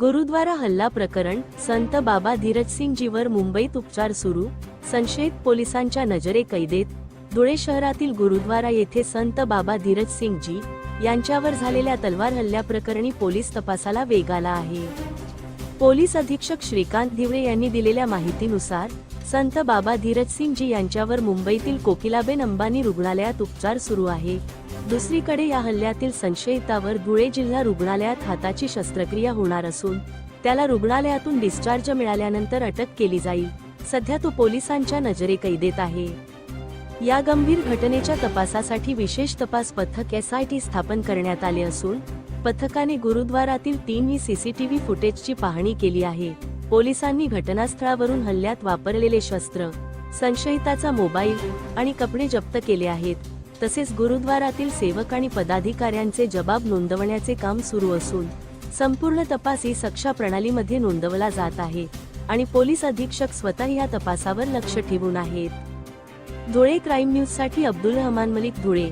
गुरुद्वारा हल्ला प्रकरण संत बाबा धीरजसिंगजीवर मुंबईत उपचार सुरू संशयित पोलिसांच्या नजरे कैदेत धुळे शहरातील गुरुद्वारा येथे संत बाबा धीरजसिंगजी यांच्यावर झालेल्या तलवार हल्ल्याप्रकरणी पोलीस तपासाला वेग आला आहे. पोलीस अधीक्षक श्रीकांत धिवळे यांनी दिलेल्या माहितीनुसार संत बाबा धीरजसिंगजी यांच्यावर मुंबईतील कोकिलाबेन अंबानी रुग्णालयात उपचार सुरू आहे. दुसरीकडे या हल्ल्यातील संशयितावर धुळे जिल्हा रुग्णालयात हाताची शस्त्रक्रिया होणार असून त्याला रुग्णालयातून डिस्चार्ज मिळाल्यानंतर अटक केली जाईल. सध्या तो पोलिसांच्या नजरेकैदेत आहे. या गंभीर घटनेच्या तपासासाठी विशेष तपास पथक एस आय टी स्थापन करण्यात आले असून पथकाने गुरुद्वारातील तीनही सीसीटीव्ही फुटेजची पाहणी केली आहे. पोलिसांनी घटनास्थळावरून हल्ल्यात वापरलेले शस्त्र संशयिताचा मोबाईल आणि कपडे जप्त केले आहेत. तसेच गुरुद्वारातील सेवक आणि पदाधिकाऱ्यांचे जबाब नोंदवण्याचे काम सुरू असून संपूर्ण तपास ही सक्षा प्रणालीमध्ये नोंदवला जात आहे आणि पोलीस अधीक्षक स्वतः या तपासावर लक्ष ठेवून आहेत. धुळे क्राईम न्यूजसाठी अब्दुल रहमान मलिक धुळे.